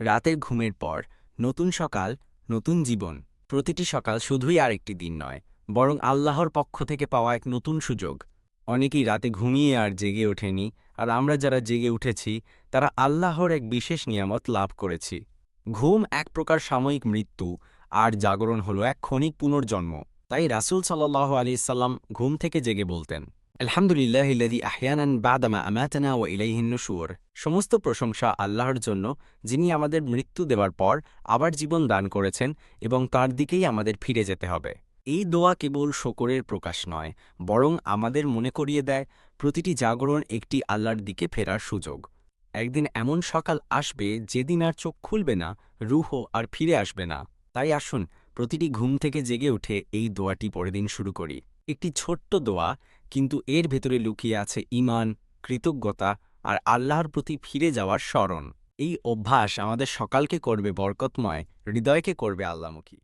রাতের ঘুমের পর, নতুন সকাল, নতুন জীবন। প্রতিটি সকাল শুধুই আরেকটি দিন নয়, বরং আল্লাহর পক্ষ থেকে পাওয়া এক নতুন সুযোগ। অনেকেই রাতে ঘুমিয়ে আর জেগে ওঠেনি, আর আমরা যারা জেগে উঠেছি, তারা আল্লাহর এক বিশেষ নিয়ামত লাভ করেছি। ঘুম এক প্রকার সাময়িক মৃত্যু, আর জাগরণ হলো এক ক্ষণিক পুনর্জন্ম। তাই রাসূল সাল্লাহ আলি সাল্লাম ঘুম থেকে জেগে বলতেন আলহামদুলিল্লাহ ইল্লাদি আহিয়ানান বাদামা আমাতানা ও ইলাইহিন নুশুর। সমস্ত প্রশংসা আল্লাহর জন্য, যিনি আমাদের মৃত্যু দেওয়ার পর আবার জীবন দান করেছেন এবং তার দিকেই আমাদের ফিরে যেতে হবে। এই দোয়া কেবল শকরের প্রকাশ নয়, বরং আমাদের মনে করিয়ে দেয়, প্রতিটি জাগরণ একটি আল্লাহর দিকে ফেরার সুযোগ। একদিন এমন সকাল আসবে যেদিন আর চোখ খুলবে না, রুহ আর ফিরে আসবে না। তাই আসুন, প্রতিটি ঘুম থেকে জেগে উঠে এই দোয়াটি পরের দিন শুরু করি। একটি ছোট্ট দোয়া, কিন্তু এর ভেতরে লুকিয়ে আছে ইমান কৃতজ্ঞতা আর আল্লাহর প্রতি ফিরে যাওয়ার স্মরণ। এই অভ্যাস আমাদের সকালকে করবে বরকতময়, হৃদয়কে করবে আল্লামুখী।